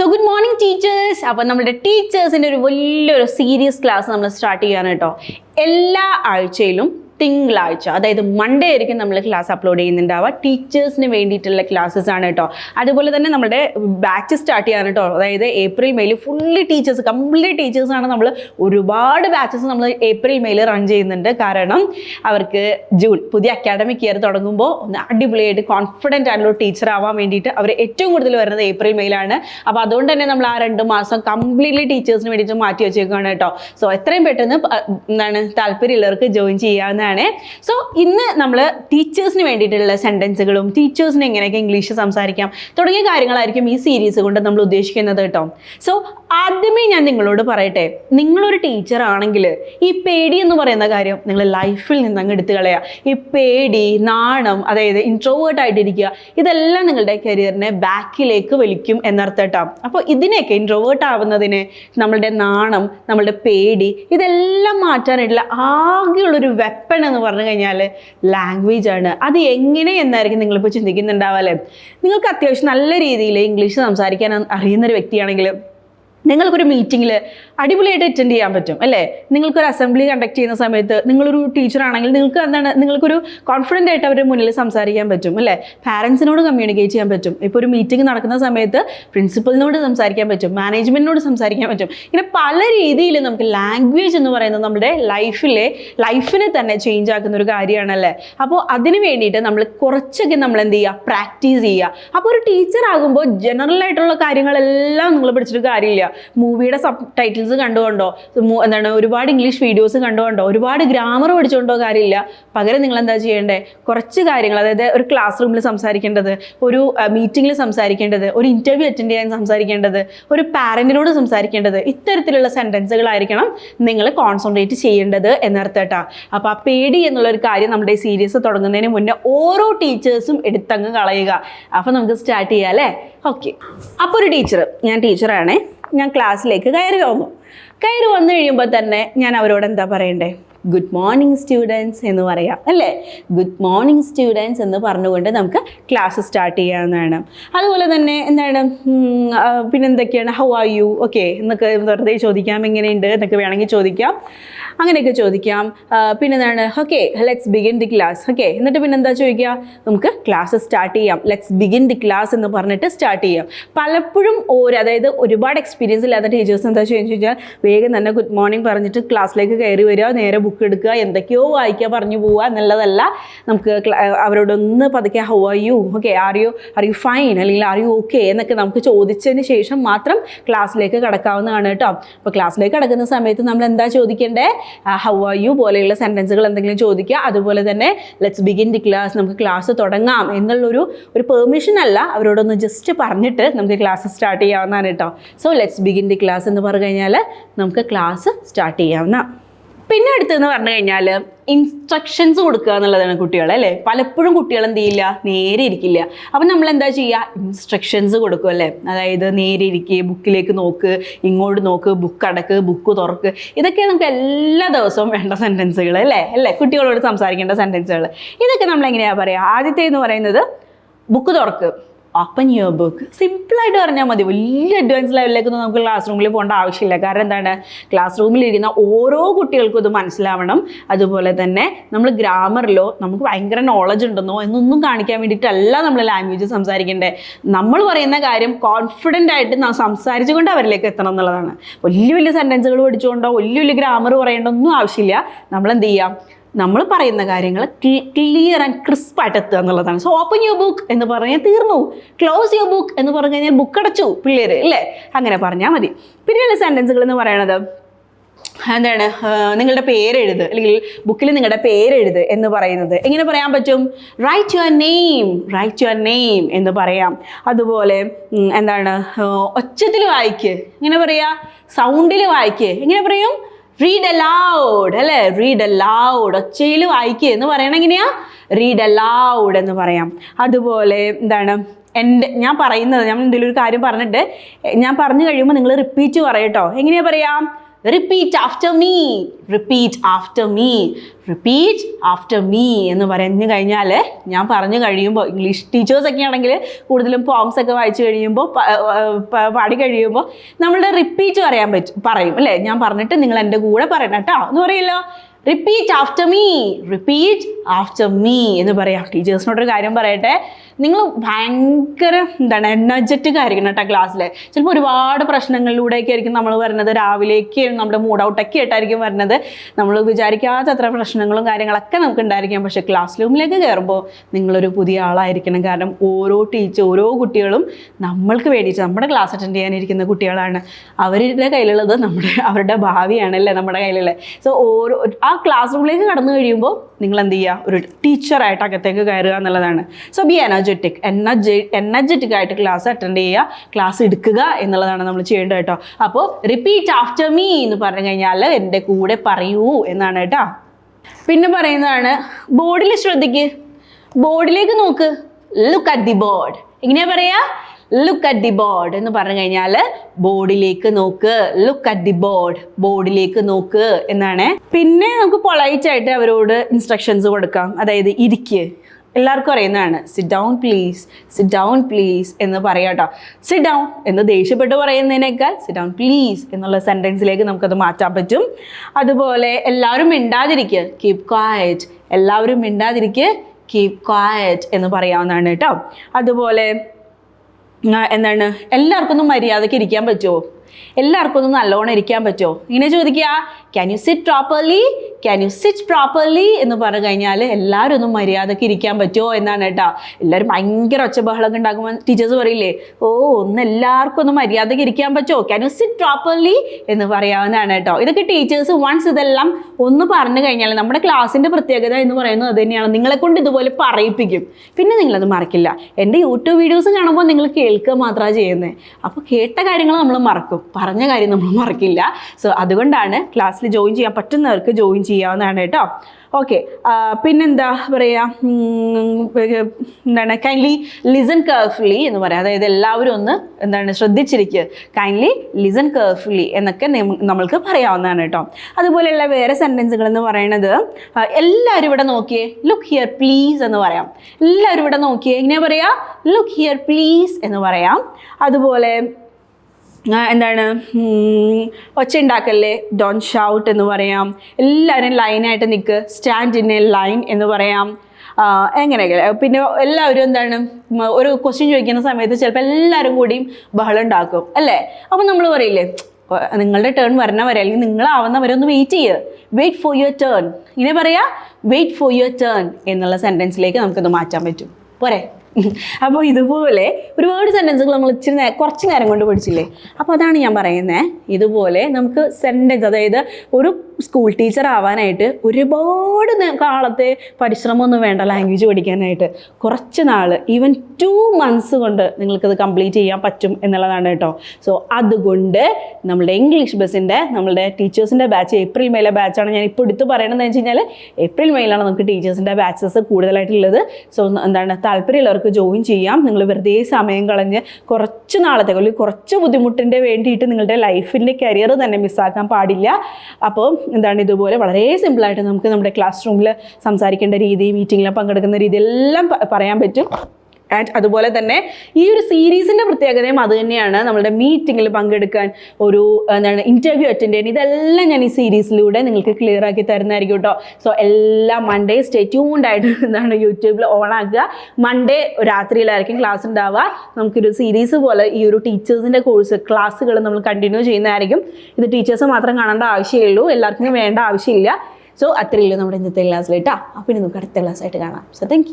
So good morning teachers അപ്പോൾ നമ്മുടെ ടീച്ചേഴ്സിന്റെ ഒരു വലിയൊരു സീരിയസ് ക്ലാസ് നമ്മൾ സ്റ്റാർട്ട് ചെയ്യാണ് കേട്ടോ എല്ലാ ആഴ്ചയിലും തിങ്കളാഴ്ച അതായത് മൺഡേ ആയിരിക്കും നമ്മൾ ക്ലാസ് അപ്ലോഡ് ചെയ്യുന്നുണ്ടാവുക. ടീച്ചേഴ്സിന് വേണ്ടിയിട്ടുള്ള ക്ലാസ്സസ് ആണ് കേട്ടോ. അതുപോലെ തന്നെ നമ്മുടെ ബാച്ച് സ്റ്റാർട്ട് ചെയ്യാൻ കേട്ടോ. അതായത് ഏപ്രിൽ മെയിൽ ഫുള്ളി ടീച്ചേഴ്സ് കംപ്ലീറ്റ് ടീച്ചേഴ്സാണ് നമ്മൾ ഒരുപാട് ബാച്ചസ് നമ്മൾ ഏപ്രിൽ മെയിൽ റൺ ചെയ്യുന്നുണ്ട്. കാരണം അവർക്ക് ജൂൺ പുതിയ അക്കാഡമിക് ഇയർ തുടങ്ങുമ്പോൾ ഒന്ന് അടിപൊളിയായിട്ട് കോൺഫിഡന്റ് ആയിട്ടുള്ള ടീച്ചർ ആവാൻ വേണ്ടിയിട്ട് അവർ ഏറ്റവും കൂടുതൽ വരുന്നത് ഏപ്രിൽ മെയിലാണ് അപ്പോൾ അതുകൊണ്ട് തന്നെ നമ്മൾ ആ രണ്ട് മാസം കംപ്ലീറ്റ്ലി ടീച്ചേഴ്സിന് വേണ്ടിയിട്ട് മാറ്റി വെച്ചേക്കുകയാണ് കേട്ടോ. സോ എത്രയും പെട്ടെന്ന് എന്താണ് താല്പര്യമുള്ളവർക്ക് ജോയിൻ ചെയ്യാവുന്നതാണ്. സോ ഇന്ന് നമ്മൾ ടീച്ചേഴ്സിന് വേണ്ടിയിട്ടുള്ള സെന്റൻസുകളും ടീച്ചേഴ്സിന് എങ്ങനെയൊക്കെ ഇംഗ്ലീഷ് സംസാരിക്കാം. തുടങ്ങിയ കാര്യങ്ങളായിരിക്കും ഈ സീരീസ് കൊണ്ട് നമ്മൾ ഉദ്ദേശിക്കുന്നത് കേട്ടോ. സോ ആദ്യമേ ഞാൻ നിങ്ങളോട് പറയട്ടെ. നിങ്ങളൊരു ടീച്ചർ ആണെങ്കിൽ ഈ പേടി എന്ന് പറയുന്ന കാര്യം നിങ്ങൾ ലൈഫിൽ നിന്ന് അങ്ങ് എടുത്തു കളയുക ഈ പേടി നാണം അതായത് ഇൻട്രോവേർട്ട് ആയിട്ടിരിക്കുക ഇതെല്ലാം നിങ്ങളുടെ കരിയറിനെ ബാക്കിലേക്ക് വലിക്കും എന്നർത്ഥം കേട്ടോ. അപ്പോൾ ഇതിനെയൊക്കെ ഇൻട്രോവേർട്ട് ആവുന്നതിന് നമ്മളുടെ നാണം നമ്മളുടെ പേടി ഇതെല്ലാം മാറ്റാനായിട്ടുള്ള ആകെയുള്ളൊരു വെപ്പൺ എന്ന് പറഞ്ഞു കഴിഞ്ഞാൽ ലാംഗ്വേജ് ആണ്. അത് എങ്ങനെ എന്നായിരിക്കും നിങ്ങളിപ്പോൾ ചിന്തിക്കുന്നുണ്ടാവല്ലേ നിങ്ങൾക്ക് അത്യാവശ്യം നല്ല രീതിയിൽ ഇംഗ്ലീഷ് സംസാരിക്കാൻ അറിയുന്നൊരു വ്യക്തിയാണെങ്കിൽ നിങ്ങൾക്കൊരു മീറ്റിങ്ങിൽ അടിപൊളിയായിട്ട് അറ്റൻഡ് ചെയ്യാൻ പറ്റും അല്ലേ? നിങ്ങൾക്കൊരു അസംബ്ലി കണ്ടക്ട് ചെയ്യുന്ന സമയത്ത് നിങ്ങളൊരു ടീച്ചർ ആണെങ്കിൽ നിങ്ങൾക്ക് എന്താണ് നിങ്ങൾക്കൊരു കോൺഫിഡന്റ് ആയിട്ട് അവരുടെ മുന്നിൽ സംസാരിക്കാൻ പറ്റും അല്ലേ? പാരൻസിനോട് കമ്മ്യൂണിക്കേറ്റ് ചെയ്യാൻ പറ്റും. ഇപ്പോൾ ഒരു മീറ്റിംഗ് നടക്കുന്ന സമയത്ത് പ്രിൻസിപ്പലിനോട് സംസാരിക്കാൻ പറ്റും മാനേജ്മെന്റിനോട് സംസാരിക്കാൻ പറ്റും. ഇങ്ങനെ പല രീതിയിൽ നമുക്ക് ലാംഗ്വേജ് എന്ന് പറയുന്നത് നമ്മുടെ ലൈഫിലെ ലൈഫിനെ തന്നെ ചേഞ്ച് ആക്കുന്ന ഒരു കാര്യമാണല്ലേ അപ്പോൾ അതിന് വേണ്ടിയിട്ട് നമ്മൾ കുറച്ചൊക്കെ നമ്മൾ എന്ത് ചെയ്യുക പ്രാക്ടീസ് ചെയ്യുക. അപ്പോൾ ഒരു ടീച്ചർ ആകുമ്പോൾ ജനറൽ ആയിട്ടുള്ള കാര്യങ്ങളെല്ലാം നിങ്ങൾ പഠിച്ചിട്ട് കാര്യമില്ല. മൂവിയുടെ സബ് ടൈറ്റിൽസ് കണ്ടുകൊണ്ടോ? എന്താണ് ഒരുപാട് ഇംഗ്ലീഷ് വീഡിയോസ് കണ്ടുകൊണ്ടോ? ഒരുപാട് ഗ്രാമർ പഠിച്ചുകൊണ്ടോ കാര്യമില്ല. പകരം നിങ്ങൾ എന്താ ചെയ്യേണ്ടേ? കുറച്ച് കാര്യങ്ങൾ അതായത് ഒരു ക്ലാസ് റൂമിൽ സംസാരിക്കേണ്ടത് ഒരു മീറ്റിങ്ങിൽ സംസാരിക്കേണ്ടത് ഒരു ഇന്റർവ്യൂ അറ്റൻഡ് ചെയ്യാൻ സംസാരിക്കേണ്ടത് ഒരു പാരന്റിനോട് സംസാരിക്കേണ്ടത് ഇത്തരത്തിലുള്ള സെന്റൻസുകളായിരിക്കണം നിങ്ങൾ കോൺസെൻട്രേറ്റ് ചെയ്യേണ്ടത് എന്നർത്ഥം കേട്ടോ അപ്പോൾ ആ പേടി എന്നുള്ളൊരു കാര്യം നമ്മുടെ സീരീസ് തുടങ്ങുന്നതിന് മുന്നേ ഓരോ ടീച്ചേഴ്സും എടുത്തങ്ങ് കളയുക. അപ്പോൾ നമുക്ക് സ്റ്റാർട്ട് ചെയ്യാം അല്ലേ? ഓക്കെ അപ്പോൾ ഒരു ടീച്ചർ ഞാൻ ടീച്ചറാണേ ഞാൻ ക്ലാസ്സിലേക്ക് കയറി വന്നു കയറി വന്നു കഴിയുമ്പോൾ തന്നെ ഞാൻ അവരോട് എന്താ പറയണ്ടേ? ഗുഡ് മോർണിംഗ് സ്റ്റുഡൻസ് എന്ന് പറയാം അല്ലേ? ഗുഡ് മോർണിംഗ് സ്റ്റുഡൻസ് എന്ന് പറഞ്ഞുകൊണ്ട് നമുക്ക് ക്ലാസ് സ്റ്റാർട്ട് ചെയ്യാവുന്നതാണ്. അതുപോലെ തന്നെ എന്താണ്? പിന്നെന്തൊക്കെയാണ് ഹൗ ആർ യു ഓക്കെ എന്നൊക്കെ വെറുതെ ചോദിക്കാം എങ്ങനെയുണ്ട് എന്നൊക്കെ വേണമെങ്കിൽ ചോദിക്കാം. അങ്ങനെയൊക്കെ ചോദിക്കാം. പിന്നെന്താണ് okay let's begin the class okay എന്നിട്ട് പിന്നെന്താ ചോദിക്കുക? നമുക്ക് ക്ലാസ് സ്റ്റാർട്ട് ചെയ്യാം. ലെറ്റ്സ് ബിഗിൻ ദി ക്ലാസ് എന്ന് പറഞ്ഞിട്ട് സ്റ്റാർട്ട് ചെയ്യാം. പലപ്പോഴും ഓരോ അതായത് ഒരുപാട് എക്സ്പീരിയൻസ് ഇല്ലാത്ത ടീച്ചേഴ്സ് എന്താ ചോദിച്ചു വെച്ചാൽ വേഗം തന്നെ ഗുഡ് മോർണിംഗ് പറഞ്ഞിട്ട് ക്ലാസ്സിലേക്ക് കയറി വരിക നേരെ ബുക്ക് എടുക്കുക എന്തൊക്കെയോ വായിക്കുക പറഞ്ഞു പോവുക എന്നുള്ളതല്ല. നമുക്ക് അവരോടൊന്ന് പതുക്കെ how are you okay are you are you fine അല്ലെങ്കിൽ ആർ യു ഓക്കെ എന്നൊക്കെ നമുക്ക് ചോദിച്ചതിന് ശേഷം മാത്രം ക്ലാസ്സിലേക്ക് കടക്കാവുന്നതാണ് കേട്ടോ. അപ്പോൾ ക്ലാസ്സിലേക്ക് കടക്കുന്ന സമയത്ത് നമ്മൾ എന്താ ചോദിക്കേണ്ടേ? ഹൗ ആർ യു പോലെയുള്ള സെന്റൻസുകൾ എന്തെങ്കിലും ചോദിക്കുക. അതുപോലെ തന്നെ ലെറ്റ്സ് ബിഗിൻ ദി ക്ലാസ് നമുക്ക് ക്ലാസ് തുടങ്ങാം. എന്നുള്ളൊരു ഒരു പെർമിഷൻ അല്ല. അവരോടൊന്ന് ജസ്റ്റ് പറഞ്ഞിട്ട് നമുക്ക് ക്ലാസ് സ്റ്റാർട്ട് ചെയ്യാവുന്നതാണ് കേട്ടോ. So let's begin the class എന്ന് പറഞ്ഞു കഴിഞ്ഞാൽ നമുക്ക് ക്ലാസ് സ്റ്റാർട്ട് ചെയ്യാവുന്ന പിന്നെ അടുത്തെന്ന് പറഞ്ഞു കഴിഞ്ഞാൽ ഇൻസ്ട്രക്ഷൻസ് കൊടുക്കുക എന്നുള്ളതാണ് കുട്ടികൾ അല്ലേ? പലപ്പോഴും കുട്ടികൾ എന്ത് ചെയ്യില്ല? നേരെ ഇരിക്കില്ല. അപ്പം നമ്മൾ എന്താ ചെയ്യുക? ഇൻസ്ട്രക്ഷൻസ് കൊടുക്കും അല്ലേ? അതായത് നേരെ ഇരിക്കുക ബുക്കിലേക്ക് നോക്ക് ഇങ്ങോട്ട് നോക്ക് ബുക്ക് അടക്ക് ബുക്ക് തുറക്ക്. ഇതൊക്കെ നമുക്ക് എല്ലാ ദിവസവും വേണ്ട സെന്റൻസുകൾ അല്ലേ? അല്ലേ? കുട്ടികളോട് സംസാരിക്കേണ്ട സെന്റൻസുകൾ ഇതൊക്കെ നമ്മൾ എങ്ങനെയാണ് പറയുക? ആദ്യത്തെ എന്ന് പറയുന്നത് ബുക്ക് തുറക്ക്. ഓപ്പൺ യുവർ ബുക്ക് സിമ്പിളായിട്ട് പറഞ്ഞാൽ മതി. വലിയ അഡ്വാൻസ് ലെവലിലേക്കൊന്നും നമുക്ക് ക്ലാസ് റൂമിൽ പോകേണ്ട ആവശ്യമില്ല. കാരണം എന്താണ്? ക്ലാസ് റൂമിലിരിക്കുന്ന ഓരോ കുട്ടികൾക്കും ഇത് മനസ്സിലാവണം. അതുപോലെ തന്നെ നമ്മൾ ഗ്രാമറിലോ നമുക്ക് ഭയങ്കര നോളജ് ഉണ്ടെന്നോ എന്നൊന്നും കാണിക്കാൻ വേണ്ടിയിട്ടല്ല നമ്മൾ ലാംഗ്വേജ് സംസാരിക്കേണ്ടത് നമ്മൾ പറയുന്ന കാര്യം കോൺഫിഡന്റ് ആയിട്ട് നാം സംസാരിച്ചുകൊണ്ട് അവരിലേക്ക് എത്തണം എന്നുള്ളതാണ്. വലിയ വലിയ സെന്റൻസുകൾ പഠിച്ചുകൊണ്ടോ വലിയ വലിയ ഗ്രാമർ പറയേണ്ട ഒന്നും ആവശ്യമില്ല. നമ്മൾ എന്ത് ചെയ്യാം? നമ്മൾ പറയുന്ന കാര്യങ്ങൾ ക്ലിയർ ആൻഡ് ക്രിസ്പ് ആയിട്ട് എത്തുക എന്നുള്ളതാണ്. സോ ഓപ്പൺ യുവർ ബുക്ക് എന്ന് പറഞ്ഞാൽ തീർന്നു. ക്ലോസ് യുവർ ബുക്ക് എന്ന് പറഞ്ഞു കഴിഞ്ഞാൽ ബുക്ക് അടച്ചു പിള്ളേർ അല്ലേ? അങ്ങനെ പറഞ്ഞാൽ മതി. പിന്നെയുള്ള സെന്റൻസുകൾ എന്ന് പറയണത് എന്താണ് നിങ്ങളുടെ പേരെഴുത് അല്ലെങ്കിൽ ബുക്കിൽ നിങ്ങളുടെ പേരെഴുത് എന്ന് പറയുന്നത്. എങ്ങനെ പറയാൻ പറ്റും? Write your name write your name എന്ന് പറയാം. അതുപോലെ എന്താണ് ഒച്ചത്തിൽ വായിക്ക്. എങ്ങനെ പറയുക സൗണ്ടിൽ വായിക്ക്. എങ്ങനെ പറയും? റീഡ് അലൗഡ് അല്ലേ? റീഡ് അലൗഡ് ഒച്ചയിൽ വായിക്കുക എന്ന് പറയണ എങ്ങനെയാ? റീഡ് അലൗഡ് എന്ന് പറയാം. അതുപോലെ എന്താണ്? എന്റെ ഞാൻ പറയുന്നത് ഞാൻ എന്തെങ്കിലും ഒരു കാര്യം പറഞ്ഞിട്ട് ഞാൻ പറഞ്ഞു കഴിയുമ്പോൾ നിങ്ങൾ റിപ്പീറ്റ് പറയട്ടോ എങ്ങനെയാ പറയാം? Repeat after me repeat after me repeat after me എന്ന് പറഞ്ഞു കഴിഞ്ഞാൽ ഞാൻ പറഞ്ഞു കഴിയുമ്പോൾ ഇംഗ്ലീഷ് ടീച്ചേഴ്സൊക്കെ ആണെങ്കിൽ കൂടുതലും പോംസ് ഒക്കെ വായിച്ചു കഴിയുമ്പോൾ പാടി കഴിയുമ്പോൾ നമ്മളുടെ റിപ്പീറ്റ് പറയാൻ പറ്റും പറയും അല്ലേ? ഞാൻ പറഞ്ഞിട്ട് നിങ്ങൾ എന്റെ കൂടെ പറയണം കേട്ടോ. എന്ന് പറയല്ലോ. Repeat after me repeat after me എന്ന് പറയാം. ടീച്ചേഴ്സിനോടൊരു കാര്യം പറയട്ടെ. നിങ്ങൾ ഭയങ്കര എന്താണ് എനർജറ്റിക് ആയിരിക്കണം കേട്ടോ ക്ലാസ്സിൽ ചിലപ്പോൾ ഒരുപാട് പ്രശ്നങ്ങളിലൂടെയൊക്കെ ആയിരിക്കും നമ്മൾ വരുന്നത്. രാവിലേക്ക് നമ്മുടെ മൂഡ് ഔട്ടൊക്കെ ആയിട്ടായിരിക്കും വരുന്നത്. നമ്മൾ വിചാരിക്കാത്ത അത്ര പ്രശ്നങ്ങളും കാര്യങ്ങളൊക്കെ നമുക്ക് ഉണ്ടായിരിക്കാം. പക്ഷേ ക്ലാസ് റൂമിലേക്ക് കയറുമ്പോൾ നിങ്ങളൊരു പുതിയ ആളായിരിക്കണം. കാരണം ഓരോ ടീച്ചർ ഓരോ കുട്ടികളും നമ്മൾക്ക് വേണ്ടിയിട്ട് നമ്മുടെ ക്ലാസ് അറ്റൻഡ് ചെയ്യാനിരിക്കുന്ന കുട്ടികളാണ്. അവരുടെ കയ്യിലുള്ളത് നമ്മുടെ അവരുടെ ഭാവിയാണല്ലേ നമ്മുടെ കയ്യിലുള്ളത്. സോ ഓരോ ആ ക്ലാസ് റൂമിലേക്ക് കടന്നു കഴിയുമ്പോൾ നിങ്ങൾ എന്ത് ചെയ്യുക? ഒരു ടീച്ചറായിട്ട് അകത്തേക്ക് കയറുക എന്നുള്ളതാണ്. So be energetic energy energetic ആയിട്ട് ക്ലാസ് അറ്റൻഡ് ചെയ്യുക ക്ലാസ് എടുക്കുക എന്നുള്ളതാണ് നമ്മൾ ചെയ്യേണ്ടത് കേട്ടോ. അപ്പോൾ റിപ്പീറ്റ് ആഫ്റ്റർ മീ എന്ന് പറഞ്ഞു കഴിഞ്ഞാൽ എന്റെ കൂടെ പറയൂ എന്നാണ് കേട്ടോ. പിന്നെ പറയുന്നതാണ് ബോർഡിൽ ശ്രദ്ധിക്ക്. ബോർഡിലേക്ക് നോക്ക്. ലുക്ക് അറ്റ് ദി ബോർഡ് എങ്ങനെയാ പറയാ? ലുക്ക് അറ്റ് ദി ബോർഡ് എന്ന് പറഞ്ഞു കഴിഞ്ഞാൽ ബോർഡിലേക്ക് നോക്ക്. ലുക്ക് അറ്റ് ദി ബോർഡ് ബോർഡിലേക്ക് നോക്ക് എന്നാണ്. പിന്നെ നമുക്ക് പൊളൈറ്റ് ആയിട്ട് അവരോട് ഇൻസ്ട്രക്ഷൻസ് കൊടുക്കാം. അതായത് ഇരിക്ക്. എല്ലാവർക്കും അറിയുന്നതാണ്. Sit down please sit down please എന്ന് പറയാം കേട്ടോ. സിറ്റ് ഡൗൺ എന്ന് ദേഷ്യപ്പെട്ട് പറയുന്നതിനേക്കാൾ സിറ്റ് ഡൗൺ പ്ലീസ് എന്നുള്ള സെന്റൻസിലേക്ക് നമുക്കത് മാറ്റാൻ പറ്റും. അതുപോലെ എല്ലാവരും മിണ്ടാതിരിക്കുക കീപ് ക്വയറ്റ് എല്ലാവരും മിണ്ടാതിരിക്കുക കീപ് ക്വയറ്റ് എന്ന് പറയാവുന്നതാണ് കേട്ടോ. അതുപോലെ എന്താണ്? എല്ലാവർക്കൊന്നും മര്യാദയ്ക്ക് ഇരിക്കാൻ പറ്റുമോ എല്ലാവർക്കും ഒന്നും നല്ലോണം ഇരിക്കാൻ പറ്റുമോ ഇങ്ങനെ ചോദിക്കുക can you sit properly can you sit properly എന്ന് പറഞ്ഞു കഴിഞ്ഞാൽ എല്ലാവരും ഒന്നും മര്യാദയ്ക്ക് ഇരിക്കാൻ പറ്റുമോ എന്നാണ് കേട്ടോ. എല്ലാവരും ഭയങ്കര ഒച്ചബഹളമൊക്കെ ഉണ്ടാക്കുമ്പോൾ ടീച്ചേഴ്സ് പറയില്ലേ ഓ ഒന്ന് എല്ലാവർക്കും ഒന്ന് മര്യാദയ്ക്ക് ഇരിക്കാൻ പറ്റുമോ? ക്യാൻ യു സിറ്റ് പ്രോപ്പർലി എന്ന് പറയാവുന്നതാണ് കേട്ടോ. ഇതൊക്കെ ടീച്ചേഴ്സ് വൺസ് ഇതെല്ലാം ഒന്ന് പറഞ്ഞു കഴിഞ്ഞാൽ നമ്മുടെ ക്ലാസ്സിന്റെ പ്രത്യേകത എന്ന് പറയുന്നത് അത് തന്നെയാണ്. നിങ്ങളെ കൊണ്ട് ഇതുപോലെ പറയിപ്പിക്കും. പിന്നെ നിങ്ങളത് മറക്കില്ല. എന്റെ യൂട്യൂബ് വീഡിയോസ് കാണുമ്പോൾ നിങ്ങൾ കേൾക്കുക മാത്രമാണ് ചെയ്യുന്നത്. അപ്പോൾ കേട്ട കാര്യങ്ങൾ നമ്മൾ മറക്കും. പറഞ്ഞ കാര്യം നമ്മൾ മറക്കില്ല. സോ അതുകൊണ്ടാണ് ക്ലാസ്സിൽ ജോയിൻ ചെയ്യാൻ പറ്റുന്നവർക്ക് ജോയിൻ ചെയ്യാവുന്നതാണ് കേട്ടോ. ഓക്കെ പിന്നെന്താ പറയുക എന്താണ്? കൈൻഡ്ലി ലിസൺ കെയർഫുള്ളി എന്ന് പറയാം. അതായത് എല്ലാവരും ഒന്ന് എന്താണ് ശ്രദ്ധിച്ചിരിക്കുക കൈൻഡ്ലി ലിസൺ കെയർഫുള്ളി എന്നൊക്കെ നമ്മൾക്ക് പറയാവുന്നതാണ് കേട്ടോ. അതുപോലെയുള്ള വേറെ സെന്റൻസുകൾ എന്ന് പറയുന്നത് എല്ലാവരും ഇവിടെ നോക്കിയേ. ലുക്ക് ഹിയർ പ്ലീസ് എന്ന് പറയാം. എല്ലാവരും ഇവിടെ നോക്കിയേ. എങ്ങനെയാ പറയാ? ലുക്ക് ഹിയർ പ്ലീസ് എന്ന് പറയാം. അതുപോലെ എന്താണ്? ഒച്ച ഉണ്ടാക്കല്ലേ ഡോൺ ഷൗട്ട് എന്ന് പറയാം. എല്ലാവരും ലൈനായിട്ട് നിൽക്ക് സ്റ്റാൻഡ് ഇൻ എ ലൈൻ എന്ന് പറയാം. എങ്ങനെയൊക്കെ. പിന്നെ എല്ലാവരും എന്താണ്? ഒരു ക്വസ്റ്റ്യൻ ചോദിക്കുന്ന സമയത്ത് ചിലപ്പോൾ എല്ലാവരും കൂടിയും ബഹളം ഉണ്ടാക്കും അല്ലേ? അപ്പം നമ്മൾ പറയില്ലേ നിങ്ങളുടെ ടേൺ വരണ വരെ അല്ലെങ്കിൽ നിങ്ങളാവുന്ന വരെ ഒന്ന് വെയിറ്റ് ചെയ്യുക വെയിറ്റ് ഫോർ യുവർ ടേൺ ഇങ്ങനെ പറയാ വെയിറ്റ് ഫോർ യുവർ ടേൺ എന്നുള്ള സെന്റൻസിലേക്ക് നമുക്കത് മാറ്റാൻ പറ്റും. പോരെ? അപ്പോൾ ഇതുപോലെ ഒരുപാട് സെന്റൻസുകൾ നമ്മൾ ഇച്ചിരി നേ കുറച്ച് നേരം കൊണ്ട് പഠിച്ചില്ലേ? അപ്പോൾ അതാണ് ഞാൻ പറയുന്നത് ഇതുപോലെ നമുക്ക് സെന്റൻസ് അതായത് ഒരു സ്കൂൾ ടീച്ചർ ആവാനായിട്ട് ഒരുപാട് കാലത്തെ പരിശ്രമമൊന്നും വേണ്ട ലാംഗ്വേജ് പഠിക്കാനായിട്ട് കുറച്ച് നാൾ ഈവൻ ടു മന്ത്സ് കൊണ്ട് നിങ്ങൾക്കത് കംപ്ലീറ്റ് ചെയ്യാൻ പറ്റും എന്നുള്ളതാണ് കേട്ടോ. സോ അതുകൊണ്ട് നമ്മുടെ ഇംഗ്ലീഷ് ബസ്സിന്റെ നമ്മളുടെ ടീച്ചേഴ്സിന്റെ ബാച്ച് ഏപ്രിൽ മെയിലെ ബാച്ചാണ് ഞാൻ ഇപ്പോൾ എടുത്ത് പറയണമെന്ന് വെച്ച് കഴിഞ്ഞാൽ ഏപ്രിൽ മെയിലാണ് നമുക്ക് ടീച്ചേഴ്സിന്റെ ബാച്ചസ് കൂടുതലായിട്ടുള്ളത്. സോ എന്താണ് താല്പര്യമുള്ളവർക്ക് ജോയിൻ ചെയ്യാം. നിങ്ങൾ വെറുതെ സമയം കളഞ്ഞ് കുറച്ച് നാളത്തേക്ക് അല്ലെങ്കിൽ കുറച്ച് ബുദ്ധിമുട്ടിന്റെ വേണ്ടിയിട്ട് നിങ്ങളുടെ ലൈഫിന്റെ കരിയർ തന്നെ മിസ്സാക്കാൻ പാടില്ല. അപ്പോൾ എന്താണ് ഇതുപോലെ വളരെ സിമ്പിളായിട്ട് നമുക്ക് നമ്മുടെ ക്ലാസ് റൂമിൽ സംസാരിക്കേണ്ട രീതി മീറ്റിങ്ങിൽ പങ്കെടുക്കുന്ന രീതി എല്ലാം പറയാൻ പറ്റും. ആൻഡ് അതുപോലെ തന്നെ ഈ ഒരു സീരീസിന്റെ പ്രത്യേകതയും അത് തന്നെയാണ്. നമ്മുടെ മീറ്റിങ്ങിൽ പങ്കെടുക്കാൻ ഒരു എന്താണ് ഇന്റർവ്യൂ അറ്റൻഡ് ചെയ്യാൻ ഇതെല്ലാം ഞാൻ ഈ സീരീസിലൂടെ നിങ്ങൾക്ക് ക്ലിയർ ആക്കി തരുന്നതായിരിക്കും കേട്ടോ. സോ എല്ലാ മൺഡേ സ്റ്റേ ട്യൂൺഡ് ആയിട്ട് എന്താണ് യൂട്യൂബിൽ ഓൺ ആക്കുക. മൺഡേ രാത്രിയിലായിരിക്കും ക്ലാസ് ഉണ്ടാവുക. നമുക്കൊരു സീരീസ് പോലെ ഈ ഒരു ടീച്ചേഴ്സിന്റെ കോഴ്സ് ക്ലാസ്സുകൾ നമ്മൾ കണ്ടിന്യൂ ചെയ്യുന്നതായിരിക്കും. ഇത് ടീച്ചേഴ്സ് മാത്രം കാണേണ്ട ആവശ്യമുള്ളൂ. എല്ലാവർക്കും വേണ്ട ആവശ്യമില്ല. സോ അത്രയേ നമ്മുടെ ഇന്നത്തെ ക്ലാസ്സിലേട്ടാ അപ്പോൾ ഇനി നമുക്ക് അടുത്ത ക്ലാസ്സായിട്ട് കാണാം. So thank